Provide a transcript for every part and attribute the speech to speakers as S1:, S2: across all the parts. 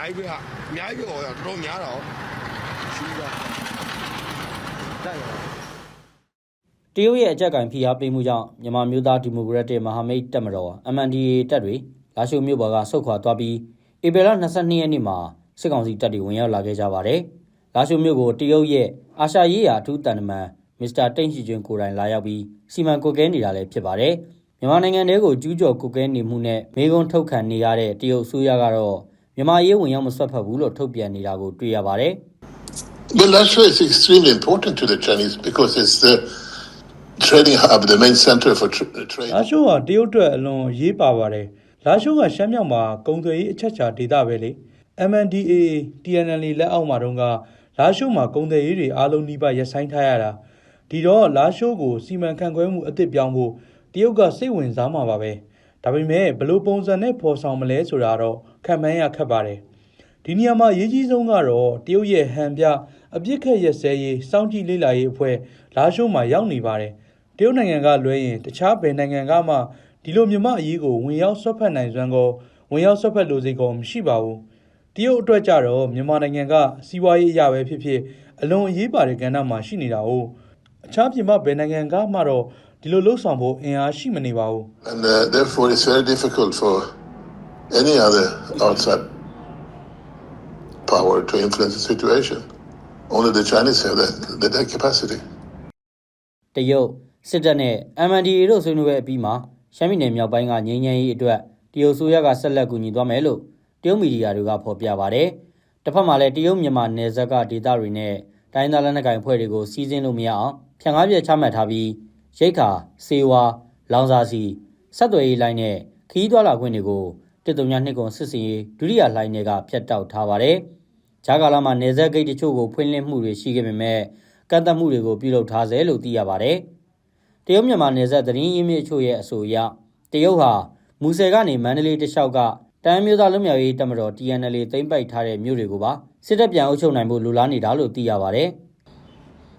S1: များကြီးပဲဟာအများကြီးပဲဟောရတော်တော်များတာဟောရှိတာတိုက်ရ
S2: တရုတ်ရဲ့အကြက်ကင်ဖိအားပေးမှုကြောင့်မြန်မာမျိုးသားဒီမိုကရက်တစ်မဟာမိတ်တပ်မတော် MNDAA တပ်တွေလာရှိုးမြို့ပေါ်ကဆုတ်ခွာသွားပြီးဧပြီလ22ရက်နေ့မှာစစ်ကောင်စီတပ်တွေဝင်ရောက်လာခဲ့ကြပါတယ်။လာရှိုးမြို့ကိုတရုတ်ရဲ့အာရှရေးရာအထူးတန်တမန်မစ္စတာတိန့်ရှိကျွန်းကိုယ်တိုင်လာရောက်ပြီးစီမံကွပ်ကဲနေတာလည်းဖြစ်ပါတယ်။မြန်မာနိုင်ငံထဲကိုကျူးကျော်ကွပ်ကဲနေမှုနဲ့မေကွန်းထုတ်ခံနေရတဲ့တရုတ်အစိုးရကတော့ မြန်မာရေးဝင်ရောက်မဆွတ်ဖက်ဘူးလို့ထုတ်ပြန်နေတာကိုတွေ့ရပါတယ်။
S3: Well, Lashua is extremely important to the Chinese because it's the trading hub, the main center for tr- trade.
S4: လာရှိုးဟာတရုတ်အတွက်အလွန်အရေးပါပါတယ်လာရှိုးကရှမ်းမြောက်မှာကုန်သွယ်ရေးအချက်ချာဒေသပဲလေ MNDAA TNL လက်အောက်မှာတုန်းကလာရှိုးမှာကုန်သွယ်ရေးတွေအားလုံးနှိပါရပ်ဆိုင်းထားရတာဒီတော့လာရှိုးကိုစီမံခန့်ခွဲမှုအသစ်ပြောင်းဖို့တရုတ်ကစိတ်ဝင်စားမှာပါပဲဒါပေမဲ့ဘယ်လိုပုံစံနဲ့ဖော်ဆောင်မလဲဆိုတာတော့ ခံမှန်းရခက်ပါတယ်ဒီနေရာမှာအရေးကြီးဆုံးကတော့တရုတ်ရဲ့ဟန်ပြအပြစ်ခက်ရက်စဲရေးစောင့်ကြည့်လေ့လာရေးအဖွဲ့လာရှိုးမှာရောက်နေပါတယ်တရုတ်နိုင်ငံကလွဲရင်တခြားဘယ်နိုင်ငံကမှဒီလိုမြမအရေးကိုဝင်ရောက်ဆွတ်ဖက်နိုင်စွမ်းကောဝင်ရောက်ဆွတ်ဖက်လိုစိတ်ကောမရှိပါဘူးတရုတ်အတွက်ကြတော့မြန်မာနိုင်ငံကစီးပွားရေးအရာပဲဖြစ်ဖြစ်အလွန်အရေးပါတဲ့ကဏ္ဍမှာရှိနေတာ哦အခြားပြည်ပဘယ်နိုင်ငံကမှတော့ဒီလိုလှုပ်ဆောင်ဖို့အင်အားရှိမနေပါဘူး
S3: And uh, therefore, it's very difficult for any other outside power to influence the situation. Only the Chinese have that, that, that capacity.
S2: တရုတ်စစ်တပ်နဲ့ MNDAA တို့ဆွေးနွေးပွဲအပြီးမှာရှမ်းပြည်နယ်မြောက်ပိုင်းကငြိမ်းချမ်းရေးအတွက်တရုတ်ဆိုရကဆက်လက်ကူညီသွားမယ်လို့တရုတ်မီဒီယာတွေကဖော်ပြပါတယ်။တစ်ဖက်မှာလည်းတရုတ်မြန်မာနယ်စပ်ကဒေသတွေနဲ့တိုင်းသားလက်နက်ကိုင်အဖွဲ့တွေကိုစီးစင်းလို့မရအောင်ဖြန့်ကားပြချမှတ်ထားပြီးရိတ်ခါစေဝါလောင်စာစီဆက်သွယ်ရေးလိုင်းနဲ့ခီးသွွာလာခွင့်တွေကို တစ်တုံညာနှစ်ကွန်စစ်စင်ရေးဒုတိယလိုင်းတွေကဖျက်တောက်ထားပါတယ်။ဂျာကာလာမှာနယ်စပ်ဂိတ်တချို့ကိုဖွင့်လှစ်မှုတွေရှိခဲ့ပေမဲ့ကန့်သတ်မှုတွေကိုပြုလုပ်ထားစေလို့သိရပါတယ်။တရုတ်မြန်မာနယ်စပ်သတင်းရင်းမြစ်အချို့ရဲ့အဆိုအရတရုတ်ဟာမူဆယ်ကနေမန္တလေးတလျှောက်ကတမ်းမျိုးသားလွတ်မြောက်ရေးတပ်မတော် TNL သိမ်းပိုက်ထားတဲ့မြို့တွေကိုပါစစ်တပ်ပြန်အုပ်ချုပ်နိုင်ဖို့လိုလားနေတာလို့သိရပါတယ်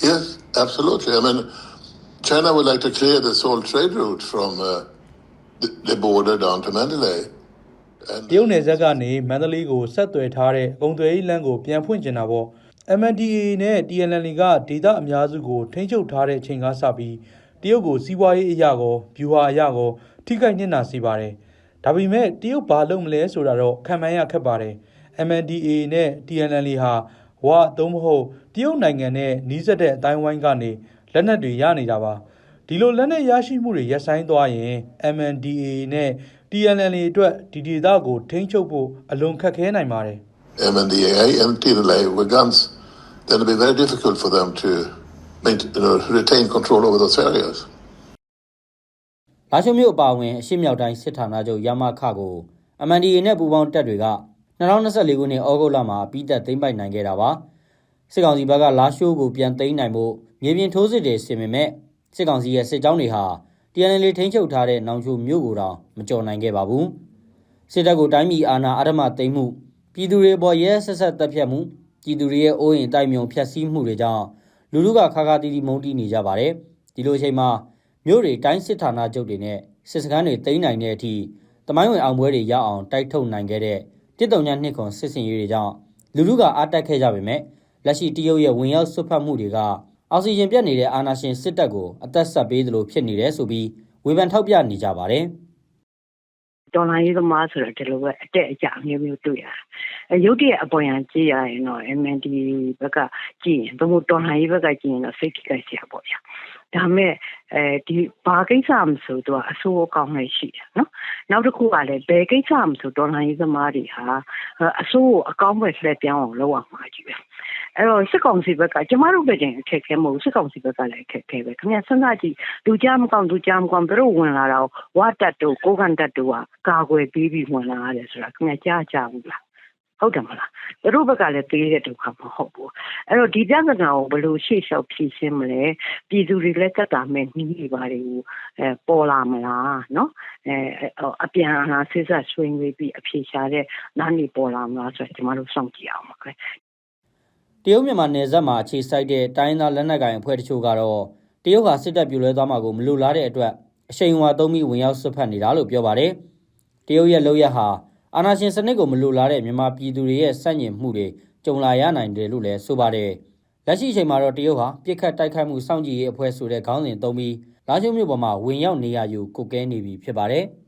S3: Yes, absolutely. I mean, China would like to clear this whole trade route from uh, the, the border down to Mandalay. And
S4: တရုတ်နယ်စပ်ကနေမန္တလေးကိုဆက်သွယ်ထားတဲ့ကုန်သွယ်ရေးလမ်းကိုပြန်ဖွင့်ကျင်တာပေါ့ MNDAA နဲ့ TNL ကဒေသအများစုကိုထိန်းချုပ်ထားတဲ့အချိန်ကစပြီးတရုတ်ကိုစီးပွားရေးအရာကောဗျူဟာအရာကောထိခိုက်ညှဉ်းတာစေပါတယ်ဒါပေမဲ့တရုတ်ဘာလုပ်မလဲဆိုတာတော့ခံမှန်းရခက်ပါတယ် MNDAA နဲ့ TNL ဟာဝါသုံးမဟုတ်တရုတ်နိုင်ငံနဲ့နှီးစပ်တဲ့အတိုင်းဝိုင်းကနေလက်နက်တွေရနေတာပါ ဒီလိုလက်နက်ရရှိမှုတွေရပ်ဆိုင်းသွားရင် MNDAA နဲ့ TNL အတွက်ဒီဒေသကိုထိန်းချုပ်ဖို့အလွန်ခက်ခဲနိုင်ပါတယ်
S3: MNDAA and TNLA with guns, then it'll be very difficult for them to maint- you know, retain control over those areas.
S2: လာရှုံမြို့အပါအဝင်အရှိမြောက်တိုင်းစစ်ဌာနချုပ်ရမခကို MNDAA နဲ့ပူးပေါင်းတပ်တွေက2024ခုနှစ်ဩဂုတ်လမှာပြီးသက်သိမ်းပိုက်နိုင်ခဲ့တာပါစစ်ကောင်စီဘက်ကလာရှိုးကိုပြန်သိမ်းနိုင်ဖို့မြေပြင်ထိုးစစ်တွေဆင်ပေမဲ့ စစ်ကောင်စီရဲ့စစ်ကြောင်းတွေဟာ TNL ထိန်းချုပ်ထားတဲ့နောင်ချိုမြို့ကိုတောင်မကျော်နိုင်ခဲ့ပါဘူးစစ်တပ်ကိုတိုင်းပြည်အာဏာအဓမ္မသိမ်းမှုပြည်သူတွေပေါ်ရဲဆက်ဆက်တပ်ဖြတ်မှုပြည်သူတွေရဲ့အိုးအိမ်တိုက်မြုံဖျက်ဆီးမှုတွေကြောင့်လူလူကခါခါတီးတီးမုန်းတီးနေကြပါတယ်ဒီလိုအချိန်မှာမြို့တွေတိုင်းစစ်ဌာနချုပ်တွေနဲ့စစ်စခန်းတွေတိမ့်နိုင်တဲ့အထိတမိုင်းဝင်အောင်ပွဲတွေရအောင်တိုက်ထုတ်နိုင်ခဲ့တဲ့တစ်တုံညာနှစ်ခွန်စစ်စင်ရေးတွေကြောင့်လူလူကအားတက်ခဲ့ကြပေမဲ့လက်ရှိတရုတ်ရဲ့ဝင်ရောက်ဆွတ်ဖက်မှုတွေက အောက်ဆီဂျင်ပြတ်နေတဲ့အာနာရှင်စစ်တပ်ကိုအသက်ဆက်ပေးသလိုဖြစ်နေတယ်ဆိုပြီးဝေဖန်ထောက်ပြနေကြပါတယ်
S5: တော်လိုင်းရေးသမားဆိုတော့ဒီလိုပဲအတက်အကျအမျိုးမျိုးတွေ့ရတယ်။အဲရုပ်တရက်အပေါ်ရန်ကြည့်ရရင်တော့ MND ဘက်ကကြည့်ရင်ဘယ်လိုတော်လိုင်းရေးဘက်ကကြည့်ရင်တော့စိတ်ထိခိုက်စရာပေါ့ဗျာ။ဒါပေမဲ့အဲဒီဘာကိစ္စမဆိုသူကအဆိုးအကောင်းလေးရှိတယ်နော်။နောက်တစ်ခုကလည်းဘယ်ကိစ္စမဆိုတော်လိုင်းရေးသမားတွေဟာအဆိုးကိုအကောင်းပဲလှည့်ပြောင်းအောင်လုပ်အောင်မှာကြည့်ပဲ။ အဲ့တော့စစ်ကောင်စီဘက်ကကျမတို့ပဲတင်အခက်ခဲမဟုတ်စစ်ကောင်စီဘက်ကလည်းအခက်ခဲပဲခင်ဗျစဉ်းစားကြည့်လူကြားမကောင်းလူကြားမကောင်းသူတို့ဝင်လာတော့ဝါတက်တို့ကိုကန်တက်တို့ကကာကွယ်ပေးပြီးဝင်လာရတယ်ဆိုတာခင်ဗျကြားကြဘူးလားဟုတ်တယ်မလားသူတို့ဘက်ကလည်းပေးတဲ့ဒုက္ခမဟုတ်ဘူးအဲ့တော့ဒီပြဿနာကိုဘယ်လိုရှေ့လျှောက်ဖြေရှင်းမလဲပြည်သူတွေလည်းတက်တာမဲ့နှီးနေပါတယ်ကိုအဲပေါ်လာမလားနော်အဲအပြန်အလှန်ဆစ်ဆက်ဆွေးနွေးပြီးအဖြေရှာတဲ့နားနေပေါ်လာမလားဆိုတော့ကျွန်တော်တို့စောင့်ကြည့်အောင်ပါခင်
S2: တရုတ်မြန်မာနယ်စပ်မှာအခြေစိုက်တဲ့တိုင်းသားလက်နက်ကိုင်အဖွဲ့တချို့ကတော့တရုတ်ဟာစစ်တပ်ပြိုလဲသွားမှာကိုမလိုလားတဲ့အတွက်အရှိန်အဝါသုံးပြီးဝင်ရောက်ဆွတ်ဖက်နေတာလို့ပြောပါတယ်။တရုတ်ရဲ့လုပ်ရက်ဟာအာဏာရှင်စနစ်ကိုမလိုလားတဲ့မြန်မာပြည်သူတွေရဲ့စန့်ကျင်မှုတွေကြုံလာရနိုင်တယ်လို့လည်းဆိုပါတယ်လက်ရှိအချိန်မှာတော့တရုတ်ဟာပြစ်ခတ်တိုက်ခိုက်မှုစောင့်ကြည့်ရေးအဖွဲ့ဆိုတဲ့ခေါင်းစဉ်သုံးပြီးလာရှုံမြို့ပေါ်မှာဝင်ရောက်နေရယူကုတ်ကဲနေပြီဖြစ်ပါတယ်။